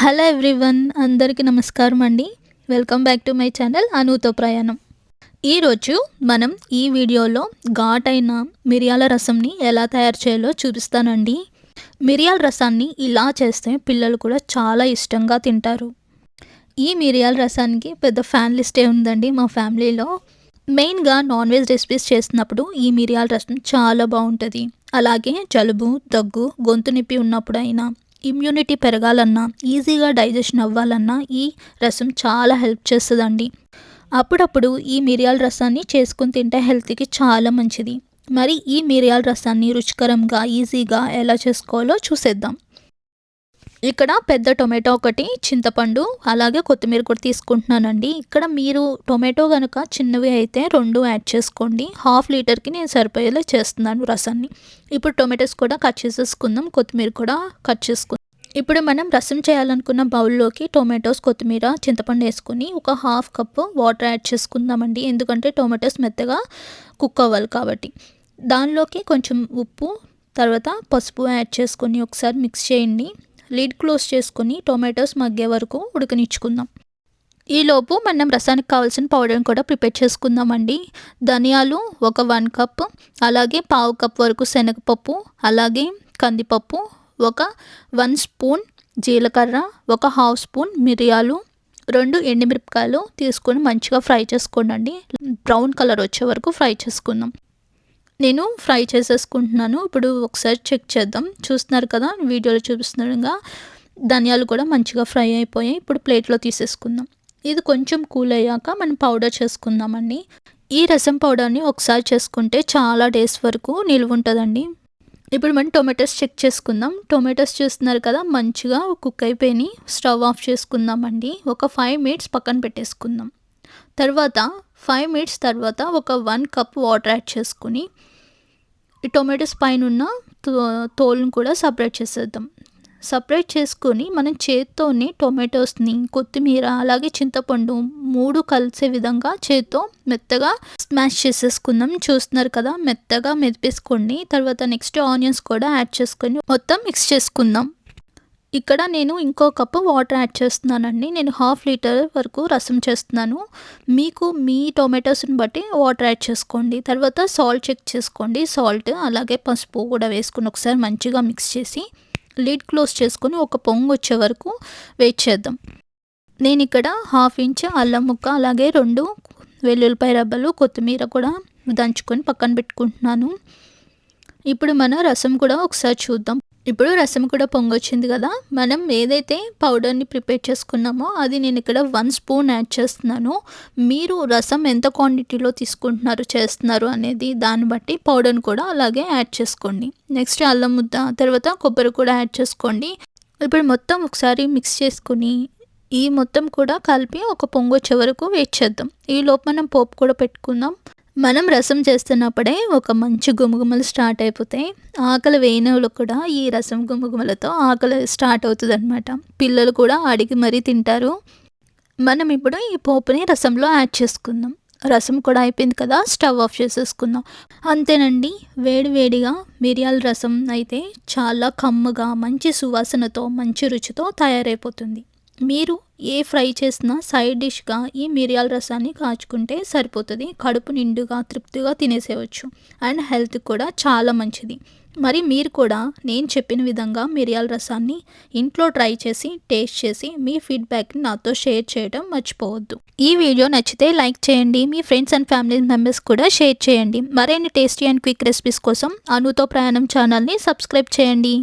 Hello everyone అందరికీ నమస్కారం అండి. Welcome back to my channel అనుతో ప్రయాణం. ఈరోజు మనం ఈ వీడియోలో ఘాట్ అయిన మిరియాల రసంని ఎలా తయారు చేయాలో చూపిస్తానండి. మిరియాల రసాన్ని ఇలా చేస్తే పిల్లలు కూడా చాలా ఇష్టంగా తింటారు. ఈ మిరియాల రసానికి పెద్ద ఫ్యాన్ లిస్టే ఉందండి మా ఫ్యామిలీలో. మెయిన్గా నాన్ వెజ్ రెసిపీస్ చేసినప్పుడు ఈ మిరియాల రసం చాలా బాగుంటుంది. అలాగే జలుబు దగ్గు గొంతు నొప్పి ఉన్నప్పుడు అయినా ఇమ్యూనిటీ పెరగాలన్నా ఈజీగా డైజెషన్ అవ్వాలన్నా ఈ రసం చాలా హెల్ప్ చేస్తుందండి. అప్పుడప్పుడు ఈ మిరియాల రసాన్ని చేసుకుని తింటే హెల్త్కి చాలా మంచిది. మరి ఈ మిరియాల రసాన్ని రుచికరంగా ఈజీగా ఎలా చేసుకోవాలో చూసేద్దాం. ఇక్కడ పెద్ద టొమాటో ఒకటి చింతపండు అలాగే కొత్తిమీర కూడా తీసుకుంటున్నానండి. ఇక్కడ మీరు టొమాటో కనుక చిన్నవి అయితే రెండు యాడ్ చేసుకోండి. హాఫ్ లీటర్కి నేను సరిపోయేలా చేస్తున్నాను రసాన్ని. ఇప్పుడు టొమాటోస్ కూడా కట్ చేసేసుకుందాం. కొత్తిమీర కూడా కట్ చేసుకుందాం. ఇప్పుడు మనం రసం చేయాలనుకున్న బౌల్లోకి టొమాటోస్ కొత్తిమీర చింతపండు వేసుకుని ఒక హాఫ్ కప్ వాటర్ యాడ్ చేసుకుందామండి. ఎందుకంటే టొమాటోస్ మెత్తగా కుక్ అవ్వాలి కాబట్టి. దానిలోకి కొంచెం ఉప్పు తర్వాత పసుపు యాడ్ చేసుకొని ఒకసారి మిక్స్ చేయండి. లిడ్ క్లోజ్ చేసుకుని టొమాటోస్ మగ్గే వరకు ఉడకనిచ్చుకుందాం. ఈలోపు మనం రసానికి కావాల్సిన పౌడర్ని కూడా ప్రిపేర్ చేసుకుందామండి. ధనియాలు ఒక వన్ కప్ అలాగే పావు కప్ వరకు శనగపప్పు అలాగే కందిపప్పు ఒక వన్ స్పూన్ జీలకర్ర ఒక హాఫ్ స్పూన్ మిరియాలు రెండు ఎండుమిరపకాయలు తీసుకొని మంచిగా ఫ్రై చేసుకోండి బ్రౌన్ కలర్ వచ్చే వరకు ఫ్రై చేసుకుందాం. నేను ఫ్రై చేసేసుకుంటున్నాను. ఇప్పుడు ఒకసారి చెక్ చేద్దాం. చూస్తున్నారు కదా వీడియోలో చూపిస్తుండగా ధనియాలు కూడా మంచిగా ఫ్రై అయిపోయాయి. ఇప్పుడు ప్లేట్లో తీసేసుకుందాం. ఇది కొంచెం కూల్ అయ్యాక మనం పౌడర్ చేసుకుందామండి. ఈ రసం పౌడర్ని ఒకసారి చేసుకుంటే చాలా డేస్ వరకు నిల్వ ఉంటుందండి. ఇప్పుడు మనం టొమాటోస్ చెక్ చేసుకుందాం. టొమాటోస్ చూస్తున్నారు కదా మంచిగా కుక్ అయిపోయి స్టవ్ ఆఫ్ చేసుకుందామండి. ఒక ఫైవ్ మినిట్స్ పక్కన పెట్టేసుకుందాం. తర్వాత ఫైవ్ మినిట్స్ తర్వాత ఒక వన్ కప్ వాటర్ యాడ్ చేసుకుని ఈ టొమాటోస్ పైన ఉన్న తోలును కూడా సపరేట్ చేసేద్దాం. సపరేట్ చేసుకొని మనం చేత్తోని టొమాటోస్ని కొత్తిమీర అలాగే చింతపండు మూడు కలిసే విధంగా చేత్తో మెత్తగా స్మాష్ చేసేసుకుందాం. చూస్తున్నారు కదా మెత్తగా మెదిపేసుకోండి. తర్వాత నెక్స్ట్ ఆనియన్స్ కూడా యాడ్ చేసుకొని మొత్తం మిక్స్ చేసుకుందాం. ఇక్కడ నేను ఇంకో కప్పు వాటర్ యాడ్ చేస్తున్నానండి. నేను హాఫ్ లీటర్ వరకు రసం చేస్తున్నాను. మీకు మీ టొమాటోస్ని బట్టి వాటర్ యాడ్ చేసుకోండి. తర్వాత సాల్ట్ చెక్ చేసుకోండి. సాల్ట్ అలాగే పసుపు కూడా వేసుకుని ఒకసారి మంచిగా మిక్స్ చేసి లిడ్ క్లోజ్ చేసుకొని ఒక పొంగు వచ్చే వరకు వెయిట్ చేద్దాం. నేను ఇక్కడ హాఫ్ ఇంచ్ అల్లం ముక్క అలాగే రెండు వెల్లుల్లిపాయ రబ్బలు కొత్తిమీర కూడా దంచుకొని పక్కన పెట్టుకుంటున్నాను. ఇప్పుడు మన రసం కూడా ఒకసారి చూద్దాం. ఇప్పుడు రసం కూడా పొంగొచ్చింది కదా మనం ఏదైతే పౌడర్ని ప్రిపేర్ చేసుకున్నామో అది నేను ఇక్కడ వన్ స్పూన్ యాడ్ చేస్తున్నాను. మీరు రసం ఎంత క్వాంటిటీలో తీసుకుంటున్నారు చేస్తున్నారు అనేది దాన్ని బట్టి పౌడర్ని కూడా అలాగే యాడ్ చేసుకోండి. నెక్స్ట్ అల్లం ముద్ద తర్వాత కొబ్బరి కూడా యాడ్ చేసుకోండి. ఇప్పుడు మొత్తం ఒకసారి మిక్స్ చేసుకుని ఈ మొత్తం కూడా కలిపి ఒక పొంగు వచ్చే వరకు వెయిట్ చేద్దాం. ఈ లోపు మనం పోపు కూడా పెట్టుకుందాం. మనం రసం చేస్తున్నప్పుడే ఒక మంచి గుమగుమలు స్టార్ట్ అయిపోతాయి ఆకలి వేయనలు కూడా ఈ రసం గుమగుమలతో ఆకలి స్టార్ట్ అవుతుంది అనమాట పిల్లలు కూడా అడిగి మరీ తింటారు. మనం ఇప్పుడు ఈ పోపుని రసంలో యాడ్ చేసుకుందాం. రసం కూడా అయిపోయింది కదా స్టవ్ ఆఫ్ చేసేసుకుందాం. అంతేనండి వేడి వేడిగా మిరియాల రసం అయితే చాలా కమ్ముగా మంచి సువాసనతో మంచి రుచితో తయారైపోతుంది. మీరు ఏ ఫ్రై చేసినా సైడ్ డిష్గా ఈ మిరియాల రసాన్ని కాచుకుంటే సరిపోతుంది. కడుపు నిండుగా తృప్తిగా తినేసేయచ్చు. అండ్ హెల్త్ కూడా చాలా మంచిది. మరి మీరు కూడా నేను చెప్పిన విధంగా మిరియాల రసాన్ని ఇంట్లో ట్రై చేసి టేస్ట్ చేసి మీ ఫీడ్బ్యాక్ని నాతో షేర్ చేయడం మర్చిపోవద్దు. ఈ వీడియో నచ్చితే లైక్ చేయండి. మీ ఫ్రెండ్స్ అండ్ ఫ్యామిలీ మెంబర్స్ కూడా షేర్ చేయండి. మరిన్ని టేస్టీ అండ్ క్విక్ రెసిపీస్ కోసం అనుతో ప్రయాణం ఛానల్ని సబ్స్క్రైబ్ చేయండి.